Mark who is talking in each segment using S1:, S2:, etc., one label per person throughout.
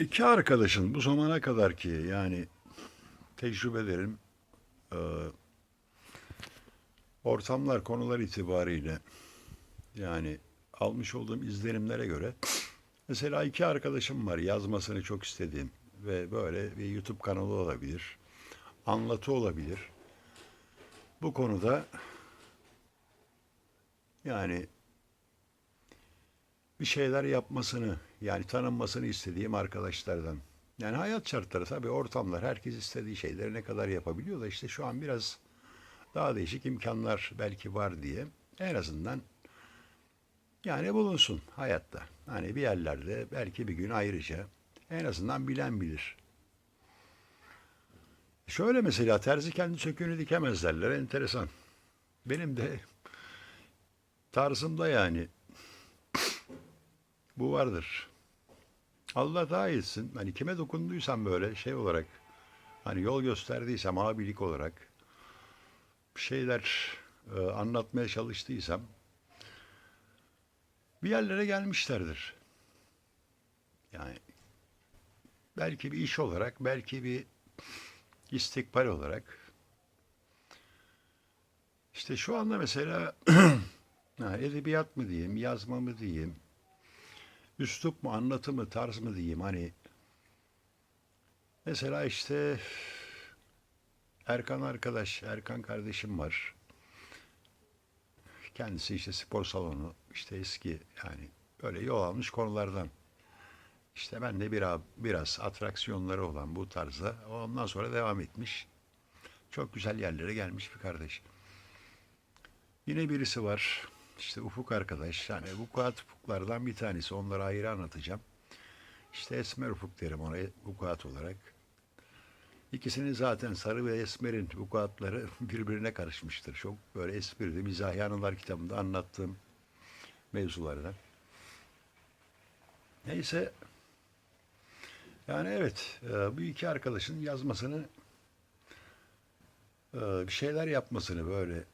S1: İki arkadaşın bu zamana kadar ki yani tecrübelerim, e, ortamlar, konular itibariyle yani almış olduğum izlenimlere göre mesela iki arkadaşım var yazmasını çok istediğim ve böyle bir YouTube kanalı olabilir, anlatı olabilir. Bu konuda yani bir şeyler yapmasını yani tanınmasını istediğim arkadaşlardan. Yani hayat şartları tabii ortamlar herkes istediği şeyleri ne kadar yapabiliyor da işte şu an biraz daha değişik imkanlar belki var diye en azından yani bulunsun hayatta. Hani bir yerlerde belki bir gün ayrıca en azından bilen bilir. Şöyle mesela terzi kendi söküğünü dikemez derler enteresan. Benim de tarzımda yani bu vardır. Allah daha etsin. Hani kime dokunduysam böyle şey olarak hani yol gösterdiysem abilik olarak şeyler e, anlatmaya çalıştıysam bir yerlere gelmişlerdir. Yani belki bir iş olarak, belki bir istikbal olarak. İşte şu anda mesela edebiyat mı diyeyim, yazma mı diyeyim, üslup mu, anlatı mı, tarz mı diyeyim hani. Mesela işte Erkan arkadaş, Erkan kardeşim var. Kendisi işte spor salonu, işte eski yani böyle yol almış konulardan. İşte ben de biraz, biraz atraksiyonları olan bu tarzda ondan sonra devam etmiş. Çok güzel yerlere gelmiş bir kardeş. Yine birisi var. İşte Ufuk arkadaş. Yani vukuat ufuklardan bir tanesi. Onları ayrı anlatacağım. İşte Esmer Ufuk derim ona vukuat olarak. İkisinin zaten sarı ve esmerin vukuatları birbirine karışmıştır. Çok böyle esprili, mizahi anılar kitabında anlattığım mevzulardan. Neyse yani evet e, bu iki arkadaşın yazmasını e, bir şeyler yapmasını böyle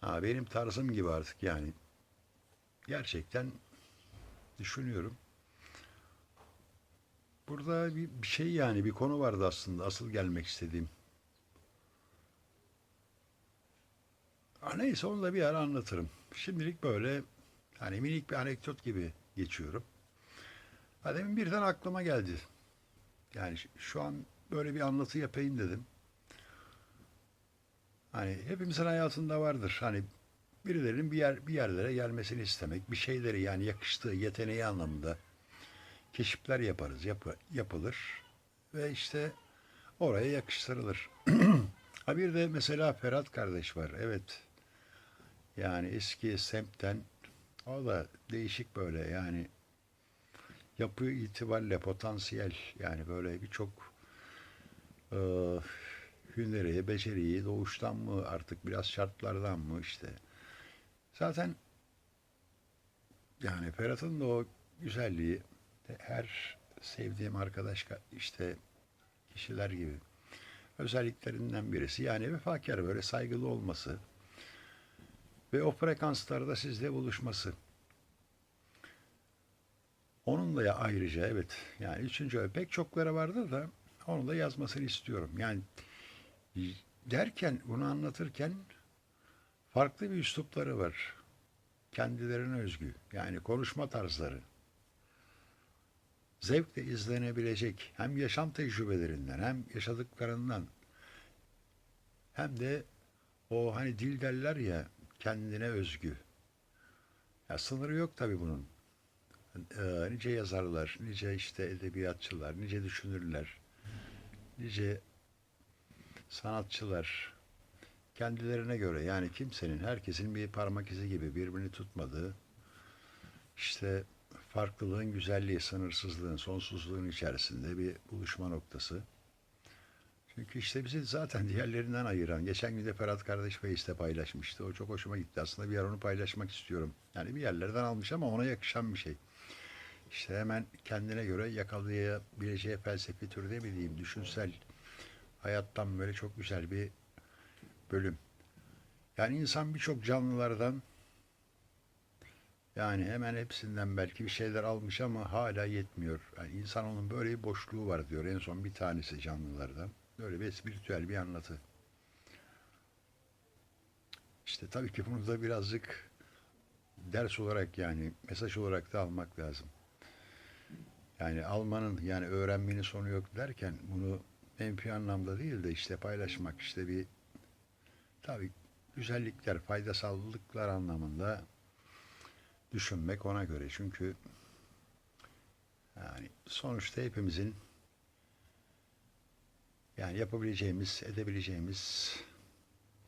S1: ha, benim tarzım gibi artık yani gerçekten düşünüyorum. Burada bir, bir şey yani bir konu vardı aslında asıl gelmek istediğim. Ha, neyse onu da bir ara anlatırım. Şimdilik böyle hani minik bir anekdot gibi geçiyorum. Ha, demin birden aklıma geldi. Yani şu an böyle bir anlatı yapayım dedim. Hani hepimizin hayatında vardır. Hani birilerinin bir yer bir yerlere gelmesini istemek, bir şeyleri yani yakıştığı, yeteneği anlamında keşifler yaparız, yapı- yapılır ve işte oraya yakıştırılır. ha bir de mesela Ferhat kardeş var. Evet. Yani eski semtten o da değişik böyle yani yapı itibariyle potansiyel yani böyle birçok e, hüneri, beceriyi doğuştan mı artık biraz şartlardan mı işte. Zaten yani Ferhat'ın da o güzelliği her sevdiğim arkadaş ka- işte kişiler gibi özelliklerinden birisi. Yani vefakar böyle saygılı olması ve o frekanslarda sizle buluşması. Onunla ya ayrıca evet yani üçüncü pek çokları vardır da onu da yazmasını istiyorum. Yani derken bunu anlatırken farklı bir üslupları var. Kendilerine özgü. Yani konuşma tarzları. Zevkle izlenebilecek hem yaşam tecrübelerinden hem yaşadıklarından hem de o hani dil derler ya kendine özgü. Ya sınırı yok tabii bunun. Ee, nice yazarlar, nice işte edebiyatçılar, nice düşünürler, nice sanatçılar kendilerine göre yani kimsenin, herkesin bir parmak izi gibi birbirini tutmadığı işte farklılığın güzelliği, sınırsızlığın, sonsuzluğun içerisinde bir buluşma noktası. Çünkü işte bizi zaten diğerlerinden ayıran, geçen gün de Ferhat kardeş Face'te paylaşmıştı. O çok hoşuma gitti. Aslında bir yer onu paylaşmak istiyorum. Yani bir yerlerden almış ama ona yakışan bir şey. İşte hemen kendine göre yakalayabileceği felsefi türde mi diyeyim, düşünsel hayattan böyle çok güzel bir bölüm. Yani insan birçok canlılardan Yani hemen hepsinden belki bir şeyler almış ama hala yetmiyor. Yani insanoğlunun böyle bir boşluğu var diyor en son bir tanesi canlılardan. Böyle bir espritüel bir anlatı. İşte tabii ki bunu da birazcık ders olarak yani mesaj olarak da almak lazım. Yani almanın yani öğrenmenin sonu yok derken bunu menfi anlamda değil de işte paylaşmak işte bir tabii güzellikler, faydasallıklar anlamında düşünmek ona göre. Çünkü yani sonuçta hepimizin yani yapabileceğimiz, edebileceğimiz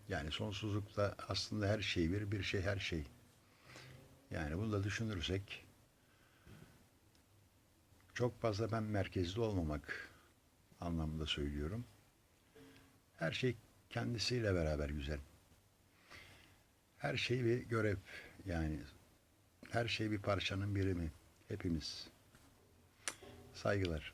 S1: yani sonsuzlukta aslında her şey bir, bir şey her şey. Yani bunu da düşünürsek çok fazla ben merkezli olmamak anlamında söylüyorum. Her şey kendisiyle beraber güzel. Her şey bir görev. Yani her şey bir parçanın birimi. Hepimiz. Saygılar.